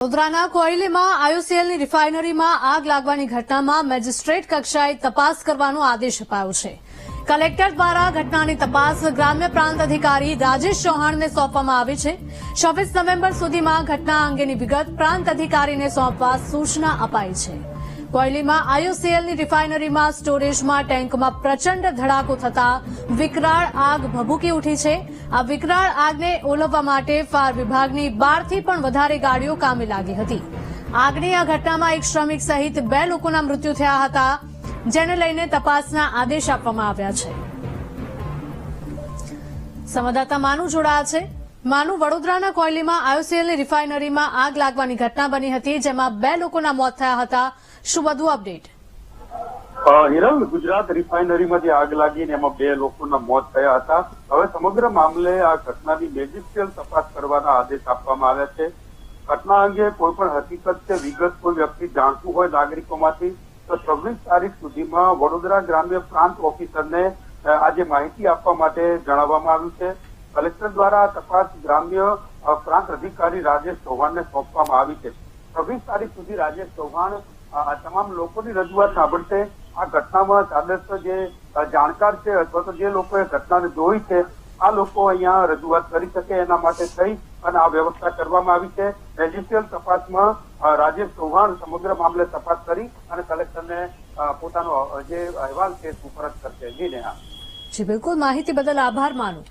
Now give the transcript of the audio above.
વડોદરાના કોયલીમાં આયુસીએલની રિફાઇનરીમાં આગ લાગવાની ઘટનામાં મેજિસ્ટ્રેટ કક્ષાએ તપાસ કરવાનો આદેશ અપાયો છે. કલેક્ટર દ્વારા ઘટનાની તપાસ ગ્રામ્ય પ્રાંત અધિકારી રાજેશ ચૌહાણને સોંપવામાં આવી છે. છવ્વીસ નવેમ્બર સુધીમાં ઘટના અંગેની વિગત પ્રાંત અધિકારીને સોંપવા સૂચના અપાઈ છે. કોયલીમાં આઈઓસીએલની રિફાઇનરીમાં સ્ટોરેજમાં ટેન્કમાં પ્રચંડ ધડાકો થતા વિકરાળ આગ ભભૂકી ઉઠી છે. આ વિકરાળ આગને ઓલવવા માટે ફાયર વિભાગની બારથી પણ વધારે ગાડીઓ કામે લાગી હતી. આગની આ ઘટનામાં એક શ્રમિક સહિત બે લોકોના મૃત્યુ થયા હતા, જેને લઈને તપાસના આદેશ આપવામાં આવ્યા છે. સંવાદદાતા માનુ જોડાયા છે. માનુ વડોદરાના કોયલીમાં આયુસીએલની રિફાઇનરીમાં આગ લાગવાની ઘટના બની હતી, જેમાં બે લોકોના મોત થયા હતા. શું વધુ અપડેટ? હિરલ, ગુજરાત રિફાઇનરીમાં આગ લાગી એમાં બે લોકોના મોત થયા હતા. હવે સમગ્ર મામલે આ ઘટનાની મેજિસ્ટ્રીયલ તપાસ કરવાના આદેશ આપવામાં આવ્યા છે. ઘટના અંગે કોઈ પણ હકીકત કે વિગત કોઈ વ્યક્તિ જાણતું હોય નાગરિકોમાંથી, તો છવ્વીસ તારીખ સુધીમાં વડોદરા ગ્રામ્ય પ્રાંત ઓફિસરને આજે માહિતી આપવા માટે જણાવવામાં આવ્યું છે. કલેક્ટર દ્વારા તપાસ ગ્રામ્ય પ્રાંત અધિકારી રાજેશ ચૌહાણને સોંપવામાં આવી છે. છવ્વીસ તારીખ સુધી રાજેશ ચૌહાણ તમામ લોકોની રજૂઆત સાંભળશે. આ ઘટનામાં આદર્શ જે જાણકાર છે અથવા તો જે લોકોએ ઘટનાને જોઈ છે, આ લોકો અહીંયા રજૂઆત કરી શકે એના માટે થઈ અને આ વ્યવસ્થા કરવામાં આવી છે. રેજિસ્ટ્રીયલ તપાસમાં રાજેશ ચૌહાણ સમગ્ર મામલે તપાસ કરી અને કલેક્ટરને પોતાનો જે અહેવાલ છે સુપરત કરશે. જી નેહા. જી, બિલકુલ. માહિતી બદલ આભાર માનું.